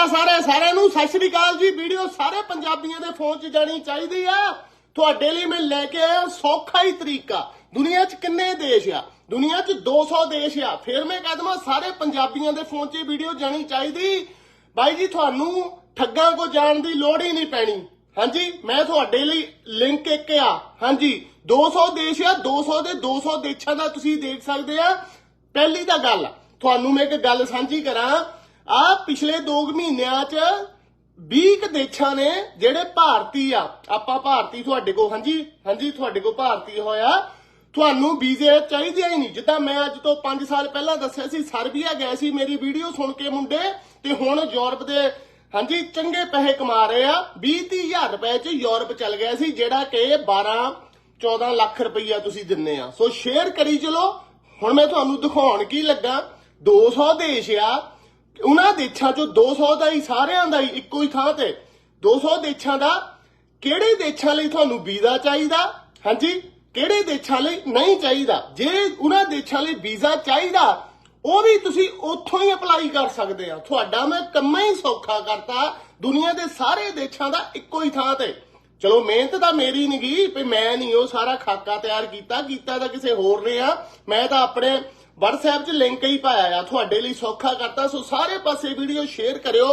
ਕਰਤਾ ਸਾਰੇ ਸਾਰਿਆਂ ਨੂੰ ਸਤਿ ਸ਼੍ਰੀ ਅਕਾਲ ਜੀ। ਵੀਡੀਓ ਸਾਰੇ ਪੰਜਾਬੀਆਂ ਦੇ ਫੋਨ 'ਚ ਜਾਣੀ ਚਾਹੀਦੀ ਆ। ਤੁਹਾਡੇ ਲਈ ਮੈਂ ਲੈ ਕੇ ਆਇਆ ਸੌਖਾ ਹੀ ਤਰੀਕਾ। ਦੁਨੀਆ 'ਚ ਕਿੰਨੇ ਦੇਸ਼ ਆ? ਦੁਨੀਆ 'ਚ 200 ਦੇਸ਼ ਆ। ਫਿਰ ਮੈਂ ਕਹਦਮਾ ਸਾਰੇ ਪੰਜਾਬੀਆਂ ਦੇ ਫੋਨ 'ਚ ਵੀਡੀਓ ਜਾਣੀ ਚਾਹੀਦੀ। ਬਾਈ ਜੀ, ਤੁਹਾਨੂੰ ਠੱਗਾਂ ਕੋ ਜਾਣ ਦੀ ਲੋੜ ਹੀ ਨਹੀਂ ਪੈਣੀ। ਹਾਂਜੀ, ਮੈਂ ਤੁਹਾਡੇ ਲਈ ਲਿੰਕ ਇੱਕ ਆ। ਹਾਂਜੀ 200 ਦੇਸ਼ ਆ 200 ਦੇ 200 ਦੇਸ਼ਾਂ ਦਾ ਤੁਸੀਂ ਦੇਖ ਸਕਦੇ ਆ। ਪਹਿਲੀ ਤਾਂ ਗੱਲ, ਤੁਹਾਨੂੰ ਮੈਂ ਇੱਕ ਗੱਲ ਸਾਂਝੀ ਕਰਾਂ। ਆ ਪਿਛਲੇ 2 ਮਹੀਨਿਆਂ 'ਚ 20 ਕੁ ਦੇਸ਼ਾਂ ਨੇ ਜਿਹੜੇ ਭਾਰਤੀ ਆ, ਆਪਾਂ ਭਾਰਤੀ ਤੁਹਾਡੇ ਕੋ ਹਾਂਜੀ ਹਾਂਜੀ, ਤੁਹਾਡੇ ਕੋ ਭਾਰਤੀ ਹੋਇਆ। ਤੁਹਾਨੂੰ ਵੀਜ਼ੇ ਚਾਹੀਦੇ ਹੀ ਨਹੀਂ। ਜਿੱਦਾਂ ਮੈਂ ਅੱਜ ਤੋਂ 5 ਸਾਲ ਪਹਿਲਾਂ ਦੱਸਿਆ ਸੀ, ਸਰਬੀਆ ਗਏ ਸੀ ਮੇਰੀ ਵੀਡੀਓ ਸੁਣ ਕੇ ਮੁੰਡੇ, ਤੇ ਹੁਣ ਯੂਰਪ ਦੇ, ਹਾਂਜੀ, ਚੰਗੇ ਪੈਸੇ ਕਮਾ ਰਹੇ ਆ। 20 ਹਜ਼ਾਰ ਰੁਪਏ ਚ ਯੂਰਪ ਚਲ ਗਿਆ ਸੀ, ਜਿਹੜਾ ਕਿ 12 14 ਲੱਖ ਰੁਪਈਆ ਤੁਸੀਂ ਦਿੰਨੇ ਆ। ਸੋ ਸ਼ੇਅਰ ਕਰੀ ਚਲੋ। ਹੁਣ ਮੈਂ ਤੁਹਾਨੂੰ ਦਿਖਾਉਣ ਕੀ ਲੱਗਾ। 200 ਦੇਸ਼ ਆ। ਉਹਨਾਂ ਦੇਸ਼ਾਂ ਚੋਂ 200 ਦਾ ਹੀ ਸਾਰਿਆਂ ਦਾ ਹੀ ਇੱਕੋ ਹੀ ਥਾਂ ਤੇ 200 ਦੇਸ਼ਾਂ ਦਾ ਕਿਹੜੇ ਦੇਸ਼ਾਂ ਲਈ ਤੁਹਾਨੂੰ ਵੀਜ਼ਾ ਚਾਹੀਦਾ? ਹਾਂਜੀ, ਕਿਹੜੇ ਦੇਸ਼ਾਂ ਲਈ ਨਹੀਂ ਚਾਹੀਦਾ? ਜੇ ਉਹਨਾਂ ਦੇਸ਼ਾਂ ਲਈ ਵੀਜ਼ਾ ਚਾਹੀਦਾ, ਉਹ ਵੀ ਤੁਸੀਂ ਉੱਥੋਂ ਹੀ ਅਪਲਾਈ ਕਰ ਸਕਦੇ ਆ ਤੁਹਾਡਾ ਮੈਂ ਕੰਮਾਂ ਹੀ ਸੌਖਾ ਕਰਤਾ, ਦੁਨੀਆ ਦੇ ਸਾਰੇ ਦੇਸ਼ਾਂ ਦਾ ਇੱਕੋ ਹੀ ਥਾਂ ਤੇ। ਚਲੋ, ਮਿਹਨਤ ਤਾਂ ਮੇਰੀ ਨਹੀਂ ਗਈ ਵੀ ਮੈਂ ਨਹੀਂ ਉਹ ਸਾਰਾ ਖਾਕਾ ਤਿਆਰ ਕੀਤਾ ਕੀਤਾ ਤਾਂ ਕਿਸੇ ਹੋਰ ਨੇ ਆ। ਮੈਂ ਤਾਂ ਆਪਣੇ WhatsApp 'ਚ ਲਿੰਕ ਹੀ ਪਾਇਆ ਆ, ਤੁਹਾਡੇ ਲਈ ਸੌਖਾ ਕਰਤਾ। ਸੋ ਸਾਰੇ ਪਾਸੇ ਵੀਡੀਓ ਸ਼ੇਅਰ ਕਰਿਓ।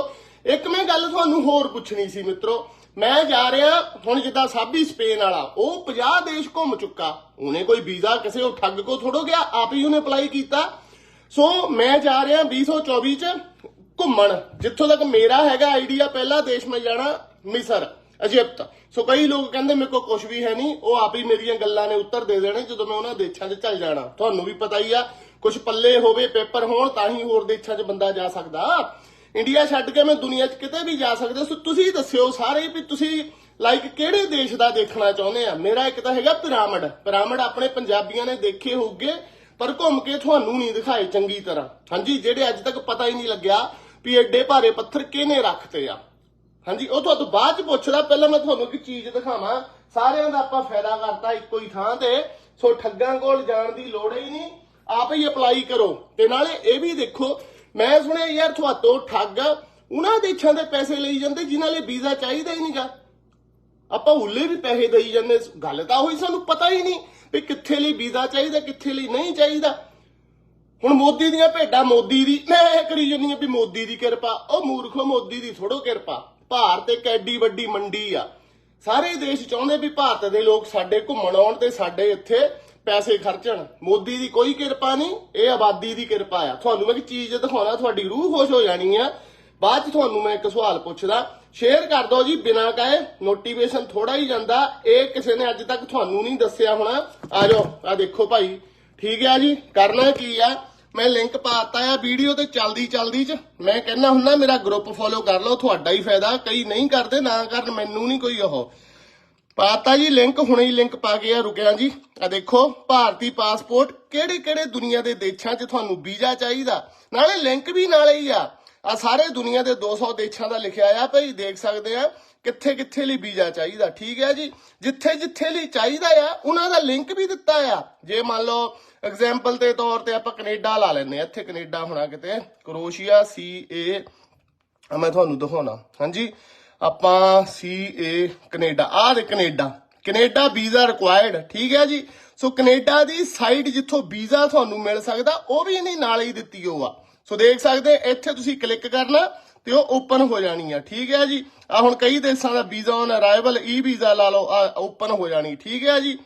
ਇੱਕ ਮੈਂ ਗੱਲ ਤੁਹਾਨੂੰ ਹੋਰ ਪੁੱਛਣੀ ਸੀ ਮਿੱਤਰੋ। ਮੈਂ ਜਾ ਰਿਹਾ, ਹੁਣ ਜਿੱਦਾਂ ਸਾਬੀ ਸਪੇਨ ਵਾਲਾ, ਉਹ 50 ਦੇਸ਼ ਘੁੰਮ ਚੁੱਕਾ। ਉਹਨੇ ਕੋਈ ਵੀਜ਼ਾ ਕਿਸੇ ਉਹ ਠੱਗ ਕੋ ਥੋੜੋ ਗਿਆ, ਆਪ ਹੀ ਉਹਨੇ ਅਪਲਾਈ ਕੀਤਾ। ਸੋ ਮੈਂ ਜਾ ਰਿਹਾ 2024 ਚ ਘੁੰਮਣ, ਜਿੱਥੋਂ ਤੱਕ ਮੇਰਾ ਹੈਗਾ ਆਈਡੀਆ ਪਹਿਲਾ ਦੇਸ਼ ਮੈਂ ਜਾਣਾ, ਮਿਸਰ ਅਜਿਪਤ ਸੋ ਕਈ ਲੋਕ ਕਹਿੰਦੇ ਮੇਰੇ ਕੋਲ ਕੁਝ ਵੀ ਹੈ ਨਹੀਂ, ਉਹ ਆਪ ਹੀ ਮੇਰੀਆਂ ਗੱਲਾਂ ਨੇ ਉੱਤਰ ਦੇ ਦੇਣੇ, ਜਦੋਂ ਮੈਂ ਉਹਨਾਂ ਦੇਸ਼ਾਂ 'ਚ ਚੱਲ ਜਾਣਾ। ਤੁਹਾਨੂੰ ਵੀ ਪਤਾ ਹੀ ਆ ਕੁਝ ਪੱਲੇ ਹੋਵੇ ਪੇਪਰ ਹੋਣ ਤਾਂ ਹੀ ਹੋਰ ਦੇਸ਼ਾਂ 'ਚ ਬੰਦਾ ਜਾ ਸਕਦਾ। ਇੰਡੀਆ ਛੱਡ ਕੇ ਮੈਂ ਦੁਨੀਆ 'ਚ ਕਿਤੇ ਵੀ ਜਾ ਸਕਦਾ। ਸੋ ਤੁਸੀਂ ਦੱਸਿਓ ਸਾਰੇ ਵੀ ਤੁਸੀਂ ਲਾਈਕ ਕਿਹੜੇ ਦੇਸ਼ ਦਾ ਦੇਖਣਾ ਚਾਹੁੰਦੇ ਆ? ਮੇਰਾ ਇੱਕ ਤਾਂ ਹੈਗਾ ਪਿਰਾਮਿਡ। ਪਿਰਾਮਿਡ ਆਪਣੇ ਪੰਜਾਬੀਆਂ ਨੇ ਦੇਖੇ ਹੋਊਗੇ, ਪਰ ਘੁੰਮ ਕੇ ਤੁਹਾਨੂੰ ਨਹੀਂ ਦਿਖਾਏ ਚੰਗੀ ਤਰ੍ਹਾਂ। ਹਾਂਜੀ, ਜਿਹੜੇ ਅੱਜ ਤੱਕ ਪਤਾ ਹੀ ਨਹੀਂ ਲੱਗਿਆ ਵੀ ਐਡੇ ਭਾਰੇ ਪੱਥਰ ਕਿਹਨੇ ਰੱਖਤੇ ਆ। ਹਾਂਜੀ, ਉਹ ਤੁਹਾਨੂੰ ਬਾਅਦ ਚ ਪੁੱਛਦਾ। ਪਹਿਲਾਂ ਮੈਂ ਤੁਹਾਨੂੰ ਇੱਕ ਚੀਜ਼ ਦਿਖਾਵਾਂ। ਸਾਰਿਆਂ ਦਾ ਆਪਾਂ ਫਾਇਦਾ ਕਰਤਾ ਇੱਕੋ ਹੀ ਥਾਂ ਤੇ। ਸੋ ਠੱਗਾਂ ਕੋਲ ਜਾਣ ਦੀ ਲੋੜ ਹੀ ਨਹੀਂ। ਆਪ ਹੀ ਅਪਲਾਈ ਕਰੋ। ਤੇ ਨਾਲੇ ਇਹ ਵੀ ਦੇਖੋ, ਮੈਂ ਸੁਣਿਆ ਯਾਰ ਤੁਹਾਤੋਂ ਠੱਗ ਉਹਨਾਂ ਦੇਸ਼ਾਂ ਦੇ ਪੈਸੇ ਲਈ ਜਾਂਦੇ ਜਿਨ੍ਹਾਂ ਲਈ ਵੀਜ਼ਾ ਚਾਹੀਦਾ ਹੀ ਨਹੀਂਗਾ। ਆਪਾਂ ਉੱਲੇ ਵੀ ਪੈਸੇ ਦੇਈ ਜਾਂਦੇ ਗੱਲ ਤਾਂ ਹੋਈ ਸਾਨੂੰ ਪਤਾ ਹੀ ਨਹੀਂ ਵੀ ਕਿੱਥੇ ਲਈ ਵੀਜ਼ਾ ਚਾਹੀਦਾ, ਕਿੱਥੇ ਲਈ ਨਹੀਂ ਚਾਹੀਦਾ। ਹੁਣ ਮੋਦੀ ਦੀਆਂ ਭੇਡਾਂ ਮੋਦੀ ਦੀ, ਮੈਂ ਇਹ ਕਰੀ ਜੰਨੀ ਆ ਵੀ ਮੋਦੀ ਦੀ ਕਿਰਪਾ। ਉਹ ਮੂਰਖੋ ਮੋਦੀ ਦੀ ਥੋੜੋ ਕਿਰਪਾ। ਭਾਰਤ ਇੱਕ ਐਡੀ ਵੱਡੀ ਮੰਡੀ ਆ। ਸਾਰੇ ਦੇਸ਼ ਚਾਹੁੰਦੇ ਵੀ ਭਾਰਤ ਦੇ ਲੋਕ ਸਾਡੇ ਘੁੰਮਣ ਆਉਣ ਤੇ ਸਾਡੇ ਇੱਥੇ ਪੈਸੇ ਖਰਚਣ। ਮੋਦੀ ਦੀ ਕੋਈ ਕਿਰਪਾ ਨਹੀਂ, ਇਹ ਆਬਾਦੀ ਦੀ ਕਿਰਪਾ ਆ। ਤੁਹਾਨੂੰ ਮੈਂ ਇੱਕ ਚੀਜ਼ ਦਿਖਾਉਣਾ, ਤੁਹਾਡੀ ਰੂਹ ਖੁਸ਼ ਹੋ ਜਾਣੀ ਆ। ਬਾਅਦ ਚ ਤੁਹਾਨੂੰ ਮੈਂ ਇੱਕ ਸਵਾਲ ਪੁੱਛਦਾ। ਸ਼ੇਅਰ ਕਰ ਦਿਓ ਜੀ, ਬਿਨਾਂ ਕਹੇ ਨੋਟੀਫਿਕੇਸ਼ਨ ਥੋੜਾ ਹੀ ਜਾਂਦਾ। ਇਹ ਕਿਸੇ ਨੇ ਅੱਜ ਤੱਕ ਤੁਹਾਨੂੰ ਨਹੀਂ ਦੱਸਿਆ ਹੋਣਾ। ਆ ਜਾਓ, ਆ ਦੇਖੋ ਭਾਈ। ਠੀਕ ਹੈ ਜੀ, ਕਰਨਾ ਕੀ ਆ? ਮੈਂ ਲਿੰਕ ਪਾਤਾ ਆ ਵੀਡੀਓ ਤੇ ਚਲਦੀ ਚਲਦੀ ਚ। ਮੈਂ ਕਹਿੰਦਾ ਹੁੰਦਾ, ਮੇਰਾ ਗਰੁੱਪ ਫੋਲੋ ਕਰ ਲਓ, ਤੁਹਾਡਾ ਹੀ ਫਾਇਦਾ। ਕਈ ਨਹੀਂ ਕਰਦੇ, ਨਾ ਕਰਨ ਮੈਨੂੰ ਨਹੀਂ ਕੋਈ ਉਹ। ਪਾਤਾ ਜੀ ਲਿੰਕ ਹੁਣੇ ਹੀ ਲਿੰਕ ਪਾ ਕੇ ਆ ਰੁਕਿਆ ਜੀ। ਆ ਦੇਖੋ, ਭਾਰਤੀ ਪਾਸਪੋਰਟ ਕਿਹੜੇ ਕਿਹੜੇ ਦੁਨੀਆ ਦੇ ਦੇਸ਼ਾਂ 'ਚ ਤੁਹਾਨੂੰ ਵੀਜ਼ਾ ਚਾਹੀਦਾ? ਨਾਲੇ ਲਿੰਕ ਵੀ ਨਾਲੇ ਹੀ ਆ। ਆ ਸਾਰੇ ਦੁਨੀਆ ਦੇ 200 ਦੇਸ਼ਾਂ ਦਾ ਲਿਖਿਆ ਆ, ਭਾਈ ਦੇਖ ਸਕਦੇ ਆ ਕਿੱਥੇ ਕਿੱਥੇ ਲਈ ਵੀਜ਼ਾ ਚਾਹੀਦਾ, ਠੀਕ ਹੈ ਜੀ? ਜਿੱਥੇ ਜਿੱਥੇ ਲਈ ਚਾਹੀਦਾ ਆ, ਉਹਨਾਂ ਦਾ ਲਿੰਕ ਵੀ ਦਿੱਤਾ ਆ। ਜੇ ਮੰਨ ਲਓ ਐਗਜ਼ਾਮਪਲ ਦੇ ਤੌਰ ਤੇ ਆਪਾਂ ਕੈਨੇਡਾ ਲਾ ਲੈਂਦੇ ਆ। ਇੱਥੇ ਕੈਨੇਡਾ ਹੋਣਾ ਕਿਤੇ, ਕਰੋਸ਼ੀਆ, ਸੀ, ਏ। ਮੈਂ ਤੁਹਾਨੂੰ ਦਿਖਾਉਣਾ। ਹਾਂਜੀ? ਆਪਾਂ ਸੀ ਕੈਨੇਡਾ, ਆਹ ਦੇ ਕੈਨੇਡਾ। ਕੈਨੇਡਾ ਵੀਜ਼ਾ ਰਿਕੁਆਇਰਡ ਠੀਕ ਹੈ ਜੀ? ਸੋ ਕੈਨੇਡਾ ਦੀ ਸਾਈਟ ਜਿੱਥੋਂ ਵੀਜ਼ਾ ਤੁਹਾਨੂੰ ਮਿਲ ਸਕਦਾ, ਉਹ ਵੀ ਨਹੀਂ ਨਾਲ ਹੀ ਦਿੱਤੀ ਉਹ ਆ। ਸੋ ਦੇਖ ਸਕਦੇ ਇੱਥੇ ਤੁਸੀਂ ਕਲਿੱਕ ਕਰਨਾ ਤੇ ਉਹ ਓਪਨ ਹੋ ਜਾਣੀ ਆ, ਠੀਕ ਹੈ ਜੀ? ਆ ਹੁਣ ਕਈ ਦੇਸ਼ਾਂ ਦਾ visa on arrival E visa ਲਾ ਲਓ, ਆ ਓਪਨ ਹੋ ਜਾਣੀ, ਠੀਕ ਹੈ ਜੀ?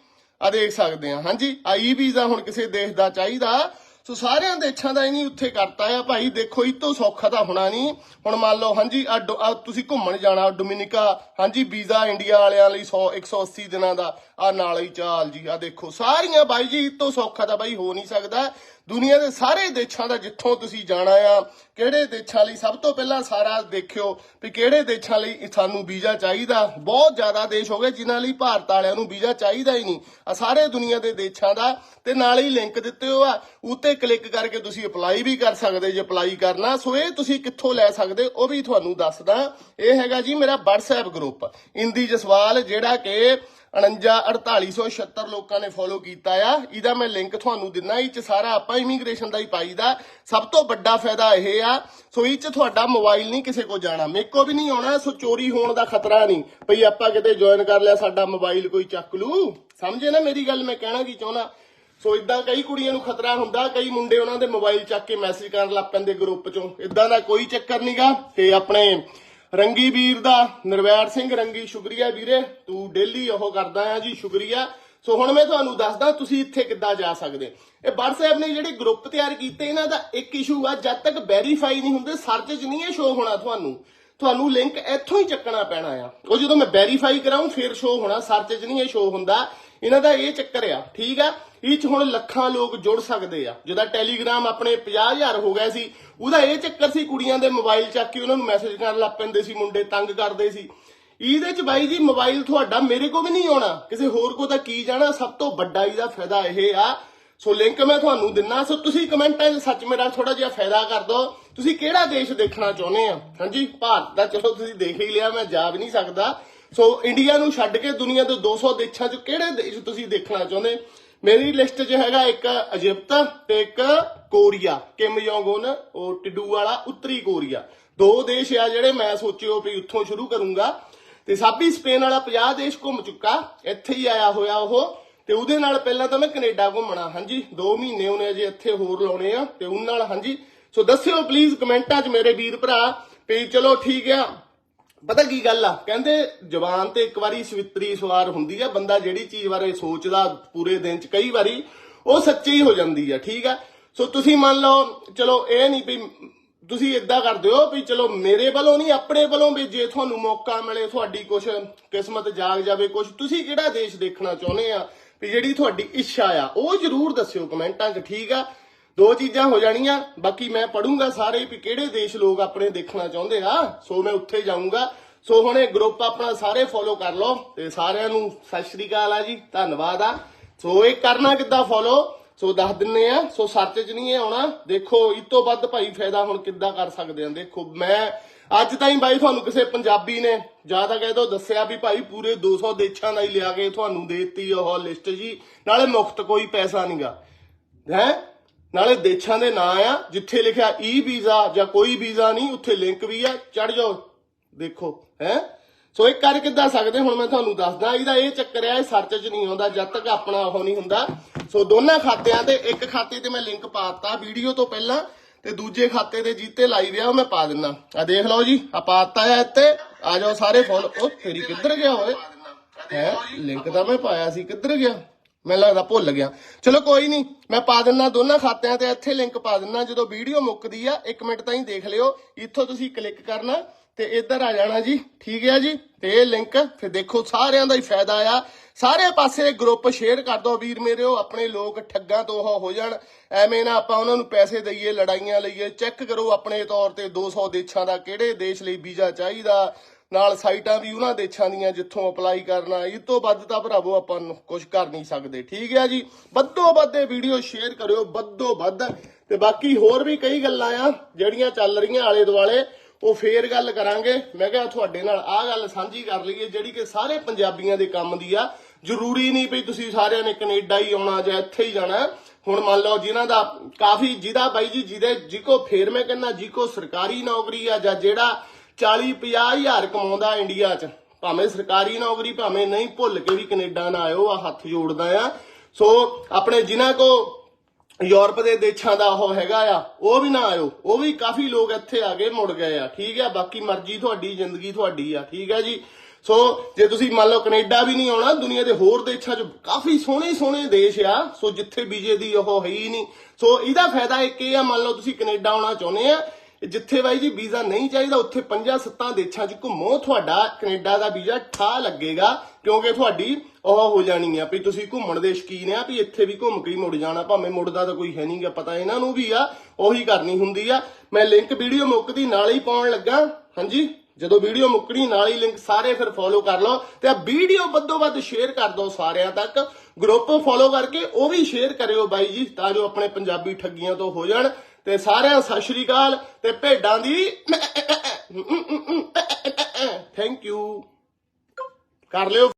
ਆ ਦੇਖ ਸਕਦੇ ਆ, ਹਾਂਜੀ? ਆ ਈ e ਵੀਜ਼ਾ ਹੁਣ ਕਿਸੇ ਦੇਸ਼ ਦਾ ਚਾਹੀਦਾ। ਸੋ ਸਾਰਿਆਂ ਦੇਸ਼ਾਂ ਦਾ ਹੀ ਨਹੀਂ ਉੱਥੇ ਕਰਤਾ ਆ, ਭਾਈ ਦੇਖੋ, ਇਹ ਤੋਂ ਸੌਖਾ ਤਾਂ ਹੋਣਾ ਨਹੀਂ ਹੁਣ ਮੰਨ ਲਓ, ਹਾਂਜੀ, ਆ ਆ ਤੁਸੀਂ ਘੁੰਮਣ ਜਾਣਾ, ਡੋਮਿਨਿਕਾ, ਹਾਂਜੀ, ਵੀਜ਼ਾ ਇੰਡੀਆ ਵਾਲਿਆਂ ਲਈ 100 180 ਦਿਨਾਂ ਦਾ, ਆ ਨਾਲ ਹੀ ਚਾਲ ਜੀ, ਆ ਦੇਖੋ, ਸਾਰੀਆਂ ਬਾਈ ਜੀ, ਇਹ ਤੋਂ ਸੌਖਾ ਤਾਂ ਬਾਈ ਹੋ ਨਹੀਂ ਸਕਦਾ। ਦੁਨੀਆ ਦੇ ਸਾਰੇ ਦੇਸ਼ਾਂ ਦਾ ਜਿੱਥੋਂ ਤੁਸੀਂ ਜਾਣਾ ਆ, ਕਿਹੜੇ ਦੇਸ਼ਾਂ ਲਈ ਸਭ ਤੋਂ ਪਹਿਲਾਂ ਸਾਰਾ ਦੇਖਿਓ ਵੀ ਕਿਹੜੇ ਦੇਸ਼ਾਂ ਲਈ ਸਾਨੂੰ ਵੀਜ਼ਾ ਚਾਹੀਦਾ। ਬਹੁਤ ਜ਼ਿਆਦਾ ਦੇਸ਼ ਹੋ ਗਏ ਜਿਨ੍ਹਾਂ ਲਈ ਭਾਰਤ ਵਾਲਿਆਂ ਨੂੰ ਵੀਜ਼ਾ ਚਾਹੀਦਾ ਹੀ ਨਹੀਂ। ਆ ਸਾਰੇ ਦੁਨੀਆ ਦੇ ਦੇਸ਼ਾਂ ਦਾ ਤੇ ਨਾਲ ਹੀ ਲਿੰਕ ਦਿੱਤੇ ਹੋ ਆ। ਉੱਤੇ ਕਲਿੱਕ ਕਰਕੇ ਤੁਸੀਂ ਅਪਲਾਈ ਵੀ ਕਰ ਸਕਦੇ, ਜੇ ਅਪਲਾਈ ਕਰਨਾ, ਸੋ ਇਹ ਤੁਸੀਂ ਕਿੱਥੋਂ ਲੈ ਸਕਦੇ, ਉਹ ਵੀ ਤੁਹਾਨੂੰ ਦੱਸਦਾ। ਇਹ ਹੈਗਾ ਜੀ ਮੇਰਾ WhatsApp ਗਰੁੱਪ ਇੰਦੀ ਜਸਵਾਲ ਜਿਹੜਾ ਕਿ 49 4876 ਲੋਕਾਂ ਨੇ ਫੋਲੋ ਕੀਤਾ ਆ। ਇਹਦਾ ਮੈਂ ਲਿੰਕ ਤੁਹਾਨੂੰ ਦਿੰਨਾ, ਇਹ ਚ ਸਾਰਾ ਆਪਾਂ ਇਮੀਗ੍ਰੇਸ਼ਨ ਦਾ ਹੀ ਪਾਈਦਾ। ਸਭ ਤੋਂ ਵੱਡਾ ਫਾਇਦਾ ਇਹ ਆ। ਸੋ ਇਹ ਚ ਤੁਹਾਡਾ ਮੋਬਾਈਲ ਨਹੀਂ ਕਿਸੇ ਕੋ ਜਾਣਾ। ਮੇਰੇ ਵੀ ਨਹੀਂ ਆਉਣਾ, ਸੋ ਚੋਰੀ ਹੋਣ ਦਾ ਖਤਰਾ ਨਹੀਂ। ਭਈ ਆਪਾਂ ਕਿਤੇ ਜੁਆਇਨ ਕਰ ਲਿਆ, ਸਾਡਾ ਮੋਬਾਈਲ ਕੋਈ ਚੱਕ ਲੂ। ਸਮਝੇ ਨਾ ਮੇਰੀ ਗੱਲ, ਮੈਂ ਕਹਿਣਾ ਕੀ ਚਾਹੁੰਦਾ ਸੋ ਇਦਾਂ ਕਈ ਕੁੜੀਆਂ ਨੂੰ ਖਤਰਾ ਹੁੰਦਾ, ਕਈ ਮੁੰਡੇ ਉਹਨਾਂ ਦੇ ਮੋਬਾਈਲ ਚੱਕ ਕੇ ਮੈਸੇਜ ਕਰਨ ਲੱਗ ਪੈਂਦੇ ਗਰੁੱਪ ਚੋਂ। ਇਦਾਂ ਦਾ ਕੋਈ ਚੱਕਰ ਨਹੀਂਗਾ ਤੇ ਆਪਣੇ ਰੰਗੀ ਵੀਰ ਦਾ, ਨਿਰਵੈਰ ਸਿੰਘ ਰੰਗੀ, ਸ਼ੁਕਰੀਆ ਵੀਰੇ, ਤੂੰ ਡੇਲੀ ਉਹ ਕਰਦਾ ਆ ਜੀ, ਸ਼ੁਕਰੀਆ। ਸੋ ਹੁਣ ਮੈਂ ਤੁਹਾਨੂੰ ਦੱਸਦਾ, ਤੁਸੀਂ ਇੱਥੇ ਕਿੱਦਾਂ ਜਾ ਸਕਦੇ। ਇਹ WhatsApp ਨੇ ਜਿਹੜੇ ਗਰੁੱਪ ਤਿਆਰ ਕੀਤੇ, ਇਹਨਾਂ ਦਾ ਇੱਕ ਇਸ਼ੂ ਆ, ਜਦ ਤੱਕ ਵੈਰੀਫਾਈ ਨਹੀਂ ਹੁੰਦੇ, ਸਰਚ 'ਚ ਨਹੀਂ ਇਹ ਸ਼ੋ ਹੋਣਾ ਤੁਹਾਨੂੰ। ਤੁਹਾਨੂੰ ਲਿੰਕ ਇੱਥੋਂ ਹੀ ਚੱਕਣਾ ਪੈਣਾ ਆ। ਉਹ ਜਦੋਂ ਮੈਂ ਵੈਰੀਫਾਈ ਕਰਾਉਂ ਫਿਰ ਸ਼ੋ ਹੋਣਾ। ਸਰਚ 'ਚ ਨਹੀਂ ਇਹ ਸ਼ੋ ਹੁੰਦਾ। ਇਹਨਾਂ ਦਾ ਇਹ ਚੱਕਰ ਆ, ਠੀਕ ਆ? ਇਹ 'ਚ ਹੁਣ ਲੱਖਾਂ ਲੋਕ ਜੁੜ ਸਕਦੇ ਆ। ਜਿਹਦਾ ਟੈਲੀਗ੍ਰਾਮ ਆਪਣੇ 50000 ਹੋ ਗਿਆ ਸੀ, ਉਹਦਾ ਇਹ ਚੱਕਰ ਸੀ ਕੁੜੀਆਂ ਦੇ ਮੋਬਾਈਲ ਚੱਕ ਕੇ ਉਹਨਾਂ ਨੂੰ ਮੈਸੇਜ ਕਰਨ ਲੱਗ ਪੈਂਦੇ ਸੀ, ਮੁੰਡੇ ਤੰਗ ਕਰਦੇ ਸੀ। ਇਹਦੇ 'ਚ ਬਾਈ ਜੀ ਮੋਬਾਈਲ ਤੁਹਾਡਾ ਮੇਰੇ ਕੋ ਵੀ ਨਹੀਂ ਆਉਣਾ। ਕਿਸੇ ਹੋਰ ਕੋ ਤਾਂ ਕੀ ਜਾਣਾ? ਸਭ ਤੋਂ ਵੱਡਾ ਇਹਦਾ ਫਾਇਦਾ ਇਹ ਆ ਸੋ ਲਿੰਕ ਮੈਂ ਤੁਹਾਨੂੰ ਦਿੰਨਾ, ਸੋ ਤੁਸੀਂ ਕਮੈਂਟਾਂ 'ਚ ਸੱਚ ਮੇਰਾ ਥੋੜਾ ਜਿਹਾ ਫਾਇਦਾ ਕਰ ਦਿਓ। ਤੁਸੀਂ ਕਿਹੜਾ ਦੇਸ਼ ਦੇਖਣਾ ਚਾਹੁੰਦੇ ਆ ਹਾਂਜੀ, ਭਾਰਤ ਦਾ ਚਲੋ ਤੁਸੀਂ ਦੇਖ ਹੀ ਲਿਆ, ਮੈਂ ਜਾ ਵੀ ਨਹੀਂ ਸਕਦਾ। ਸੋ ਇੰਡੀਆ ਨੂੰ ਛੱਡ ਕੇ ਦੁਨੀਆ ਦੇ 200 ਦੇਸ਼ਾਂ 'ਚ ਕਿਹੜੇ ਦੇਸ਼ ਤੁਸੀਂ ਦੇਖਣਾ ਚਾਹੁੰਦੇ? ਮੇਰੀ ਲਿਸਟ 'ਚ ਹੈਗਾ ਇੱਕ ਇਜਿਪਟ ਤੇ ਇੱਕ ਕੋਰੀਆ ਕਿਮ ਜੋਂਗ ਉਨ ਉਹ ਟਿੱਡੂ ਵਾਲਾ ਉੱਤਰੀ ਕੋਰੀਆ ਦੋ ਦੇਸ਼ ਆ ਜਿਹੜੇ ਮੈਂ ਸੋਚਿਓ ਵੀ ਉੱਥੋਂ ਸ਼ੁਰੂ ਕਰੂੰਗਾ। ਤੇ ਸਾਬੀ ਸਪੇਨ ਵਾਲਾ 50 ਦੇਸ਼ ਘੁੰਮ ਚੁੱਕਾ, ਇੱਥੇ ਹੀ ਆਇਆ ਹੋਇਆ ਉਹ। ਤੇ ਉਹਦੇ ਨਾਲ ਪਹਿਲਾਂ ਤਾਂ ਮੈਂ ਕੈਨੇਡਾ ਘੁੰਮਣਾ। ਹਾਂਜੀ 2 ਮਹੀਨੇ ਉਹਨੇ ਅਜੇ ਇੱਥੇ ਹੋਰ ਲਾਉਣੇ ਆ, ਤੇ ਉਹਨਾਂ ਨਾਲ, ਹਾਂਜੀ। ਸੋ ਦੱਸਿਓ ਪਲੀਜ਼ ਕਮੈਂਟਾਂ 'ਚ ਮੇਰੇ ਵੀਰ ਭਰਾ, ਵੀ ਚਲੋ ਠੀਕ ਆ। ਪਤਾ ਕੀ ਗੱਲ ਆ? ਕਹਿੰਦੇ ਜ਼ਬਾਨ ਤੇ ਇੱਕ ਵਾਰੀ ਸਵਿਤਰੀ ਸਵਾਰ ਹੁੰਦੀ ਆ, ਬੰਦਾ ਜਿਹੜੀ ਚੀਜ਼ ਬਾਰੇ ਸੋਚਦਾ ਪੂਰੇ ਦਿਨ 'ਚ, ਕਈ ਵਾਰੀ ਉਹ ਸੱਚੀ ਹੋ ਜਾਂਦੀ ਆ, ਠੀਕ ਆ? ਸੋ ਤੁਸੀਂ ਮੰਨ ਲਓ, ਚਲੋ ਇਹ ਨਹੀਂ ਵੀ ਤੁਸੀਂ ਇਦਾਂ ਕਰਦੇ ਹੋ ਵੀ ਚਲੋ ਮੇਰੇ ਵੱਲੋਂ ਨਹੀਂ, ਆਪਣੇ ਵੱਲੋਂ ਵੀ ਜੇ ਤੁਹਾਨੂੰ ਮੌਕਾ ਮਿਲੇ, ਤੁਹਾਡੀ ਕੁਛ ਕਿਸਮਤ ਜਾਗ ਜਾਵੇ, ਕੁਛ ਤੁਸੀਂ ਕਿਹੜਾ ਦੇਸ਼ ਦੇਖਣਾ ਚਾਹੁੰਦੇ ਆ? ਵੀ ਜਿਹੜੀ ਤੁਹਾਡੀ ਇੱਛਾ ਆ, ਉਹ ਜਰੂਰ ਦੱਸਿਓ ਕਮੈਂਟਾਂ 'ਚ, ਠੀਕ ਆ? ਦੋ ਚੀਜ਼ਾਂ ਹੋ ਜਾਣੀਆਂ, ਬਾਕੀ ਮੈਂ ਪੜੂੰਗਾ ਸਾਰੇ ਵੀ ਕਿਹੜੇ ਦੇਸ਼ ਲੋਕ ਆਪਣੇ ਦੇਖਣਾ ਚਾਹੁੰਦੇ ਆ। ਸੋ ਮੈਂ ਉੱਥੇ ਜਾਊਂਗਾ। ਸੋ ਹੁਣ ਇਹ ਗਰੁੱਪ ਆਪਣਾ ਸਾਰੇ ਫੋਲੋ ਕਰ ਲਓ ਤੇ ਸਾਰਿਆਂ ਨੂੰ ਸਤਿ ਸ਼੍ਰੀ ਅਕਾਲ ਆ ਜੀ, ਧੰਨਵਾਦ ਆ। ਸੋ ਇਹ ਕਰਨਾ ਕਿੱਦਾਂ ਫੋਲੋ ਸੋ ਦੱਸ ਦਿੰਨੇ ਆ, ਸੋ ਸਰਚ 'ਚ ਨਹੀਂ ਇਹ ਆਉਣਾ। ਦੇਖੋ, ਇਸ ਤੋਂ ਵੱਧ ਭਾਈ ਫਾਇਦਾ ਹੁਣ ਕਿੱਦਾਂ ਕਰ ਸਕਦੇ ਆ? ਦੇਖੋ, ਮੈਂ ਅੱਜ ਤਾਈਂ ਬਾਈ ਤੁਹਾਨੂੰ ਕਿਸੇ ਪੰਜਾਬੀ ਨੇ ਜ਼ਿਆਦਾ ਕਹਿ ਦੋ ਦੱਸਿਆ ਵੀ ਭਾਈ ਪੂਰੇ 200 ਦੇਸ਼ਾਂ ਦਾ ਹੀ ਲਿਆ ਕੇ ਤੁਹਾਨੂੰ ਦੇਤੀ ਉਹ ਲਿਸਟ ਜੀ। ਨਾਲੇ ਮੁਫਤ ਕੋਈ ਪੈਸਾ ਨਹੀਂਗਾ ਹੈ? ਨਾਲੇ ਦੇਸ਼ਾਂ ਦੇ ਨਾਂ ਆ, ਜਿੱਥੇ ਲਿਖਿਆ ਈ ਵੀਜ਼ਾ ਜਾਂ ਕੋਈ ਵੀਜ਼ਾ ਨਹੀਂ, ਉੱਥੇ ਲਿੰਕ ਵੀ ਆ ਚੜ ਜਾਓ, ਦੇਖੋ, ਹੈ? ਸੋ ਇਹ ਕਰ ਕਿੱਦਾਂ ਸਕਦੇ? ਹੁਣ ਮੈਂ ਤੁਹਾਨੂੰ ਦੱਸਦਾ, ਇਹਦਾ ਇਹ ਚੱਕਰ ਆ, ਇਹ ਸਰਚ 'ਚ ਨਹੀਂ ਆਉਂਦਾ, ਜਦ ਤੱਕ ਆਪਣਾ ਉਹ ਨਹੀਂ ਹੁੰਦਾ। ਸੋ ਦੋਨਾਂ ਖਾਤਿਆਂ ਤੇ, ਇੱਕ ਖਾਤੇ ਤੇ ਮੈਂ ਲਿੰਕ ਪਾਤਾ ਵੀਡੀਓ ਤੋਂ ਪਹਿਲਾਂ। ਤੇ ਦੂਜੇ ਖਾਤੇ ਤੇ ਜੀਤੇ ਲਾਈਵ ਆ ਉਹ ਮੈਂ ਪਾ ਦਿੰਦਾ ਆ ਦੇਖ ਲਓ ਜੀ ਆ ਪਾਤਾ ਆ ਇੱਥੇ। ਆ ਜਾਓ ਸਾਰੇ ਫੋਲੋ ਉਹ ਤੇਰੀ ਕਿੱਧਰ ਗਿਆ ਓਏ? ਹੈ? ਲਿੰਕ ਤਾਂ ਮੈਂ ਪਾਇਆ ਸੀ, ਕਿੱਧਰ ਗਿਆ? ਮੈਨੂੰ ਲੱਗਦਾ ਭੁੱਲ ਗਿਆ। ਚਲੋ ਕੋਈ ਨਹੀਂ ਮੈਂ ਪਾ ਦਿੰਨਾ ਦੋਨਾਂ ਖਾਤਿਆਂ ਤੇ ਇੱਥੇ ਲਿੰਕ ਪਾ ਦਿੰਨਾ। ਜਦੋਂ ਵੀਡੀਓ ਮੁੱਕਦੀ ਆ 1 ਮਿੰਟ ਤਾਈਂ ਦੇਖ ਲਿਓ। ਇੱਥੋਂ ਤੁਸੀਂ ਕਲਿੱਕ ਕਰਨਾ। ਤੇ ਇੱਧਰ ਆ ਜਾਣਾ ਜੀ। ਠੀਕ ਹੈ ਜੀ? ਤੇ ਇਹ ਲਿੰਕ ਫਿਰ ਦੇਖੋ, ਸਾਰਿਆਂ ਦਾ ਹੀ ਫਾਇਦਾ ਆ। ਸਾਰੇ ਪਾਸੇ ਗਰੁੱਪ ਸ਼ੇਅਰ ਕਰ ਦਿਓ ਵੀਰ ਮੇਰੇ ਮੇਰਿਓ ਆਪਣੇ ਲੋਕ ਠੱਗਾਂ ਤੋਂ ਹੋ ਜਾਣ। ਐਵੇਂ ਨਾ ਆਪਾਂ ਉਹਨਾਂ ਨੂੰ ਪੈਸੇ ਦਈਏ, ਲੜਾਈਆਂ ਲਈਏ। ਚੈੱਕ ਕਰੋ ਆਪਣੇ ਤੌਰ ਤੇ 200 ਦੇਸ਼ਾਂ ਦਾ ਕਿਹੜੇ ਦੇਸ਼ ਲਈ ਵੀਜ਼ਾ ਚਾਹੀਦਾ। ਨਾਲ ਸਾਈਟਾਂ ਵੀ ਉਹਨਾਂ ਦੇਸ਼ਾਂ ਦੀਆਂ ਜਿੱਥੋਂ ਅਪਲਾਈ ਕਰਨਾ। ਇਹ ਤੋਂ ਵੱਧ ਤਾਂ ਭਰਾਵੋ ਆਪਾਂ ਨੂੰ ਕੁਝ ਕਰ ਨਹੀਂ ਸਕਦੇ। ਠੀਕ ਹੈ ਜੀ? ਵੱਧੋ ਵੱਧ ਇਹ ਵੀਡੀਓ ਸ਼ੇਅਰ ਕਰਿਓ, ਵੱਧੋ ਵੱਧ। ਤੇ ਬਾਕੀ ਹੋਰ ਵੀ ਕਈ ਗੱਲਾਂ ਆ, ਜਿਹੜੀਆਂ ਚੱਲ ਰਹੀਆਂ ਆਲੇ ਦੁਆਲੇ ਉਹ ਫੇਰ ਗੱਲ ਕਰਾਂਗੇ। ਮੈਂ ਕਿਹਾ ਤੁਹਾਡੇ ਨਾਲ ਆਹ ਗੱਲ ਸਾਂਝੀ ਕਰ ਲਈਏ, ਜਿਹੜੀ ਕਿ ਸਾਰੇ ਪੰਜਾਬੀਆਂ ਦੇ ਕੰਮ ਦੀ ਆ। ਜ਼ਰੂਰੀ ਨਹੀਂ ਵੀ ਤੁਸੀਂ ਸਾਰਿਆਂ ਨੇ ਕੈਨੇਡਾ ਹੀ ਆਉਣਾ ਜਾਂ ਇੱਥੇ ਹੀ ਜਾਣਾ। ਹੁਣ ਮੰਨ ਲਓ ਜਿਨ੍ਹਾਂ ਦਾ ਕਾਫੀ, ਜਿਹਦਾ ਬਾਈ ਜੀ, ਜਿਹਦੇ ਜਿਕੋ ਫੇਰ ਮੈਂ ਕਹਿੰਦਾ ਜਿਕੋ ਸਰਕਾਰੀ ਨੌਕਰੀ ਆ ਜਾਂ ਜਿਹੜਾ 40 50 ਹਜ਼ਾਰ ਕਮਾਉਂਦਾ ਇੰਡੀਆ 'ਚ, ਭਾਵੇਂ ਸਰਕਾਰੀ ਨੌਕਰੀ, ਭਾਵੇਂ ਨਹੀਂ, ਭੁੱਲ ਕੇ ਵੀ ਕੈਨੇਡਾ ਨਾ ਆਇਓ ਆ ਹੱਥ ਜੋੜਦਾ ਆ। ਸੋ ਆਪਣੇ ਜਿਨ੍ਹਾਂ ਕੋ ਯੂਰਪ ਦੇ ਦੇਸ਼ਾਂ ਦਾ ਉਹ ਹੈਗਾ ਆ, ਉਹ ਵੀ ਨਾ ਆਇਓ। ਉਹ ਵੀ ਕਾਫੀ ਲੋਕ ਇੱਥੇ ਆ ਕੇ ਮੁੜ ਗਏ ਆ। ਠੀਕ ਆ, ਬਾਕੀ ਮਰਜ਼ੀ ਤੁਹਾਡੀ, ਜ਼ਿੰਦਗੀ ਤੁਹਾਡੀ ਆ। ਠੀਕ ਆ ਜੀ। ਸੋ, ਜੇ ਤੁਸੀਂ ਮੰਨ ਲਓ ਕੈਨੇਡਾ ਵੀ ਨਹੀਂ ਆਉਣਾ, ਦੁਨੀਆ ਦੇ ਹੋਰ ਦੇਸ਼ਾਂ 'ਚ ਕਾਫੀ ਸੋਹਣੇ ਸੋਹਣੇ ਦੇਸ਼ ਆ। ਸੋ, ਜਿੱਥੇ ਬੀਜੇ ਦੀ ਉਹ ਹੈ ਹੀ ਨਹੀਂ। ਸੋ, ਇਹਦਾ ਫਾਇਦਾ ਇੱਕ ਇਹ ਆ, ਮੰਨ ਲਓ ਤੁਸੀਂ ਕੈਨੇਡਾ ਆਉਣਾ ਚਾਹੁੰਦੇ ਆ ਜਿੱਥੇ ਬਾਈ ਜੀ ਵੀਜ਼ਾ ਨਹੀਂ ਚਾਹੀਦਾ, ਉੱਥੇ 5-7 ਦੇਸ਼ਾਂ 'ਚ ਘੁੰਮੋ, ਤੁਹਾਡਾ ਕੈਨੇਡਾ ਦਾ ਵੀਜ਼ਾ ਠਾ ਲੱਗੇਗਾ, ਕਿਉਂਕਿ ਤੁਹਾਡੀ ਉਹ ਹੋ ਜਾਣੀ ਆ ਵੀ ਤੁਸੀਂ ਘੁੰਮਣ ਦੇ ਸ਼ਕੀਨ ਆ, ਵੀ ਇੱਥੇ ਵੀ ਘੁੰਮ ਕੇ ਹੀ ਮੁੜ ਜਾਣਾ, ਭਾਵੇਂ ਮੁੜਦਾ ਤਾਂ ਕੋਈ ਹੈ ਨਹੀਂਗਾ ਪਤਾ ਇਹਨਾਂ ਨੂੰ ਵੀ ਆ, ਉਹੀ ਕਰਨੀ ਹੁੰਦੀ ਆ। ਮੈਂ ਲਿੰਕ ਵੀਡੀਓ ਮੁੱਕਦੀ ਨਾਲ ਹੀ ਪਾਉਣ ਲੱਗਾ, ਹਾਂਜੀ? ਜਦੋਂ ਵੀਡੀਓ ਮੁੱਕਣੀ, ਨਾਲ ਹੀ ਲਿੰਕ ਸਾਰੇ ਫਿਰ ਫੋਲੋ ਕਰ ਲਓ, ਤੇ ਆ ਵੀਡੀਓ ਵੱਧੋ ਵੱਧ ਸ਼ੇਅਰ ਕਰ ਦਿਓ ਸਾਰਿਆਂ ਤੱਕ ਗਰੁੱਪ ਫੋਲੋ ਕਰਕੇ ਉਹ ਵੀ ਸ਼ੇਅਰ ਕਰਿਓ ਬਾਈ ਜੀ, ਤਾਂ ਜੋ ਆਪਣੇ ਪੰਜਾਬੀ ਠੱਗੀਆਂ ਤੋਂ ਹੋ ਜਾਣ। ਤੇ ਸਾਰਿਆਂ ਸਤਿ ਸ਼੍ਰੀ ਅਕਾਲ ਤੇ ਭੇਡਾਂ ਦੀ ਥੈਂਕ ਯੂ ਕਰ ਲਿਓ